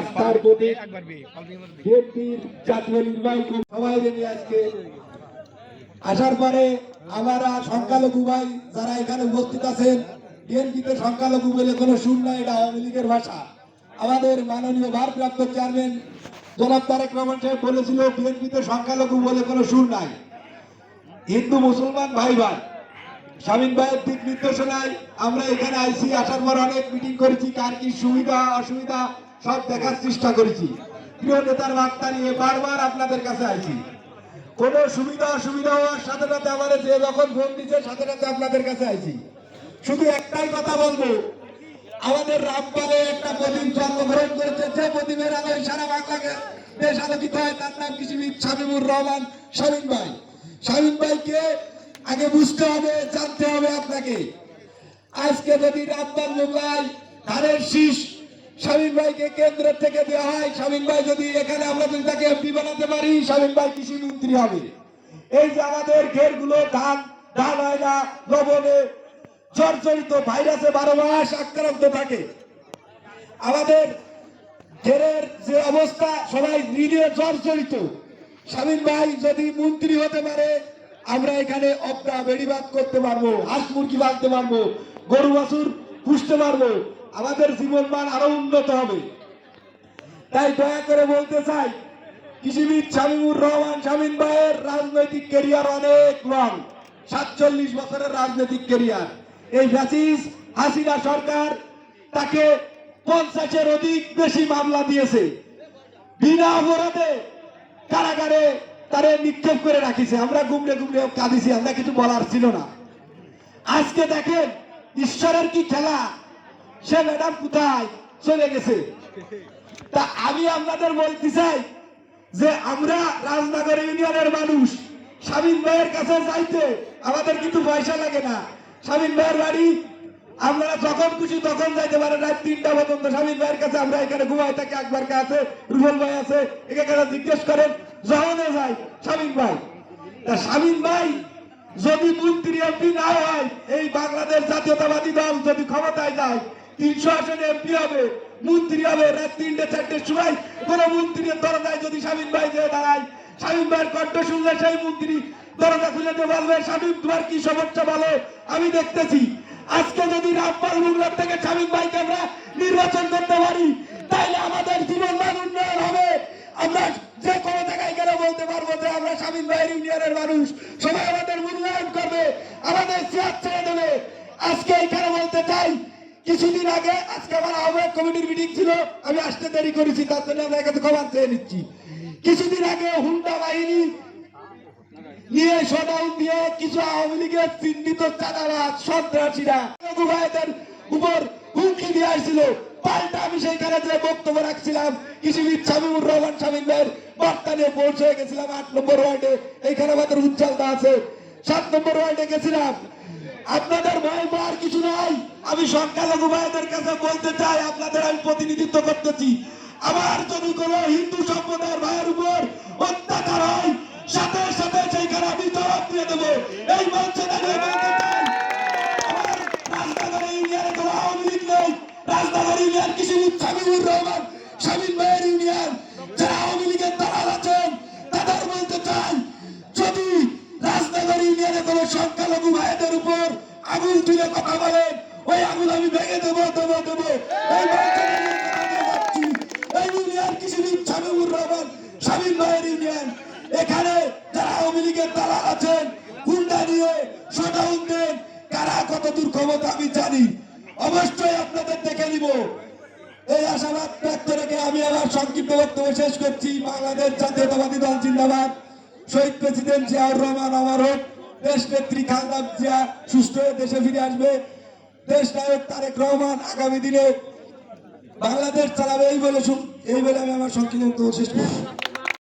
আস্থার প্রতীক জাতীয় নির্বাহী সবাই আজকে আসার পরে সংখ্যালঘু ভাই যারা এখানে উপস্থিত আছেন বিএনপিতে সংখ্যালঘু বলে কোনো সুর নাই, এটা আওয়ামী লীগের ভাষা। আমাদের মাননীয় ভারপ্রাপ্ত চেয়ারম্যান জনাব তারেক রহমান সাহেব বলেছিল বিএনপিতে সংখ্যালঘু বলে কোনো সুর নাই। হিন্দু, মুসলমান ভাই ভাই স্বামীন ভাইয়ের দিক নির্দেশনায় আমরা এখানে আইসি, আসার পর অনেক মিটিং করেছি, কার কি সুবিধা, অসুবিধা সব দেখার চেষ্টা করেছি। প্রিয় নেতার বার্তা নিয়ে বারবার আপনাদের কাছে আইছি কোন সুবিধা অসুবিধা হওয়ার সাথে সাথে আমাদের যে যখন ফোন দিচ্ছে, সাথে সাথে আপনাদের কাছে আইছি শুধু একটাই কথা বলব, আমাদের রামপালে একটা প্রদীপ জন্মগ্রহণ করেছে। যে প্রদীপের আলোয় সারা বাংলাকে দেশ আলোকিত হয়, তার নাম কৃষিবিদ শামীমুর রহমান শামীম ভাই। শামীম ভাইকে আগে বুঝতে হবে, জানতে হবে আপনাকে। আজকে যদি রামপাল মোগলাই ধানের শীষ শামীম ভাইকে কেন্দ্র থেকে দেওয়া হয়। শামীম ভাই যদি এখানে আমরা যদি তাকে এমপি বানাতে পারি, শামীম ভাই কৃষি মন্ত্রী হবে। এই যে আমাদের ঘেরগুলো ধান ধান হয় না, লবণে জর্জরিত, ভাইরাসে বারো মাস আক্রান্ত থাকে। আমাদের ঘেরের যে অবস্থা, সবাই ঋণে জর্জরিত। স্বামীন ভাই যদি মন্ত্রী হতে পারে, আমরা এখানে অপটা বেড়িবাদ করতে পারব, হাঁস মুরগি বাঁধতে পারব, গরু বাছুর পুষতে পারব। আমাদের জীবন মান আরও উন্নত হবে। তাই দয়া করে বলতে চাই, কৃষিবিদ শামীমুর রহমান, শামীম ভাইয়ের রাজনৈতিক কেরিয়ার অনেক লং সাতচল্লিশ বছরের রাজনৈতিক কেরিয়ার এই ফ্যাসিস হাসিনা সরকার তাকে পঞ্চাশের অধিক বেশি মামলা দিয়েছে। বিনা অপরাধে কারাগারে তারে নিক্ষেপ করে রাখিছে। আমরা গুমড়ে গুমড়ে কাঁদিছি, আমরা কিছু বলার ছিল না। আজকে দেখেন, ঈশ্বরের কি খেলা? সে ম্যাডাম কোথায়? চলে গেছে। তা আমি আপনাদের বলতে চাই যে আমরা রাজনগর ইউনিয়নের মানুষ। স্বামীন ভাইয়ের কাছে যাইতে আমাদের কিন্তু পয়সা লাগে না। স্বামীন ভাইয়ের বাড়ি আমরা যখন খুশি তখন যাইতে পারে রাত তিনটা পর্যন্ত স্বামীন ভাইয়ের কাছে আমরা এখানে ঘুমাই থাকি। একবার কে আছে, রুবল ভাই আছে এখানে জিজ্ঞেস করেন যখনে যাই স্বামীন ভাই? তা স্বামীন ভাই, যদি মন্ত্রী এমপি না হয়, এই বাংলাদেশ জাতীয়তাবাদী দল যদি ক্ষমতায় যায় তিনশো আসনে এমপি হবে, মন্ত্রী হবে রাত তিনটে সময় মন্ত্রীর দরজায় যদি ভাই যে দাঁড়ায় ভাইয়ের কণ্ঠ শুনলে সেই মন্ত্রী দরজা খুলে দিয়ে বলবে তোমার কি সমস্যা বলো? আমি দেখতেছি। আজকে যদি রামপাল মুগলার থেকে স্বামীন ভাইকে আমরা নির্বাচন করতে পারি তাইলে আমাদের জীবন মান উন্নয়ন হবে। আমরা যে কোনো জায়গায় গেলে বলতে পারব যে আমরা স্বামীন ভাইয়ের ইউনিয়নের মানুষ। সবাই আমাদের মূল্যায়ন করবে, আমাদের চেয়ার ছেড়ে দেবে। আজকে এখানে কিছুদিন আগে আজকে আমার আহ্বায়ক কমিটির মিটিং ছিল, আমি আসতে দেরি করেছি, তার জন্য আপনার কাছে ক্ষমা চেয়ে নিচ্ছি। কিছুদিন আগে হুন্ডা বাহিনী নিয়ে শোডাউন দিয়ে কিছু আওয়ামী লীগের চিহ্নিত চাঁদাবাজ, সন্ত্রাসীরা ভাইদের উপর হুমকি দিয়ে আসছিল। পাল্টা আমি সেইখানে যে বক্তব্য রাখছিলাম কৃষিবিদ শামীমুর রহমান শামীম ভাইয়ের বার্তা নিয়ে পৌঁছে গেছিলাম, আট নম্বর ওয়ার্ডে। এইখানে আমাদের উজ্জ্বলতা আছে। সাত নম্বর ওয়ার্ডে গেছিলাম। আপনাদের ভয় পাওয়ার কিছু নাই। আমি সংখ্যালঘু ভাইদের কাছে বলতে চাই, আপনাদের আমি প্রতিনিধিত্ব করতেছি। আমার যদি কোনো হিন্দু সম্প্রদায়ের ভাইয়ের উপর অত্যাচার হয়, সাথে সাথে সেইখানে আমি জবাব দিয়ে দেবো। এই মঞ্চে দাঁড়িয়ে রাজনগর ইউনিয়নে কোনো আওয়ামী ইউনিয়ন কৃষিবিদ শামীমুর রহমান, শামীম ভাইয়ের ইউনিয়ন। যারা আওয়ামী লীগের দালাল আছেন সংখ্যালঘু ভাইদের উপর আগুন তুলে কথা বলেন ওই আগুন আমি ভেঙে দেবো দেবো দেবো। এখানে যারা আওয়ামী লীগের আছেন নিয়ে শোডাউন দেন, কারা কত দূর ক্ষমতা আমি জানি। অবশ্যই আপনাদের দেখে নিব। এই আশাবাদ ব্যক্ত রেখে আমি আমার সংক্ষিপ্ত বক্তব্য শেষ করছি। বাংলাদেশ জাতীয়তাবাদী দল জিন্দাবাদ। শহীদ প্রেসিডেন্ট জিয়াউর রহমান, আমার হোক। দেশ নেত্রী খালদা জিয়া সুস্থ হয়ে দেশে ফিরে আসবে। দেশ নায়ক তারেক রহমান আগামী দিনে বাংলাদেশ চালাবে, এই বলে এই বলে আমি আমার সংক্ষিপ্ত শেষ করছি।